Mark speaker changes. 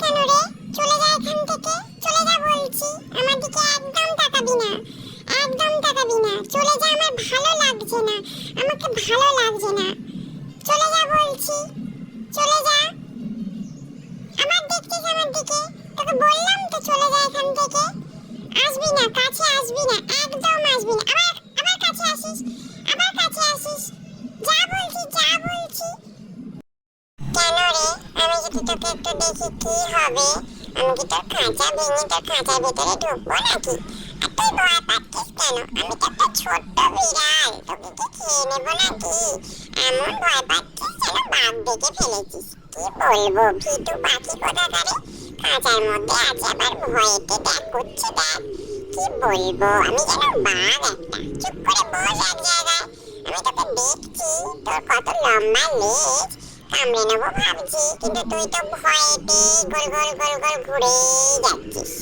Speaker 1: কেন রে? চলে যা এখান থেকে। চলে যা বলছি। আমার দিকে একদম তাকাবি না। একদম তাকাবি না। চলে যা আমার ভালো লাগছে না। আমাকে ভালো লাগছে না। চলে যা বলছি। চলে যা। আমার দেখছিস আমার দিকে? তোকে বললাম তো চলে যা এখান থেকে। আসবি না, কাছে আসবি না। তোকে একটু দেখি কি হবে। আমি কি তোর খাঁচা ভেঙে তোর খাঁচার ভেতরে ঢুকবো নাকি? আর তুই ভয় পাচ্ছিস কেন? আমি তো একটা ছোট্ট বিড়াল, তোকে কি খেয়ে নেব নাকি? এমন ভয় পাচ্ছিস যেন বাঘ দেখে ফেলেছিস। কি বলব ভিটু পাখি কোথাকারে? খাঁচার মধ্যে আছে আবার ভয়েতে দেখ করছে দেখ। কি বলব, আমি যেন বাঘ একটা। চুপ করে বস এক জায়গায়। আমি তোকে দেখছি, তোর কত লম্বা লেজ। কামড়ে নেব ভাবছি কিন্তু তুই তো ভয়েতে গোল গোল গোল গোল ঘুরে যাচ্ছিস।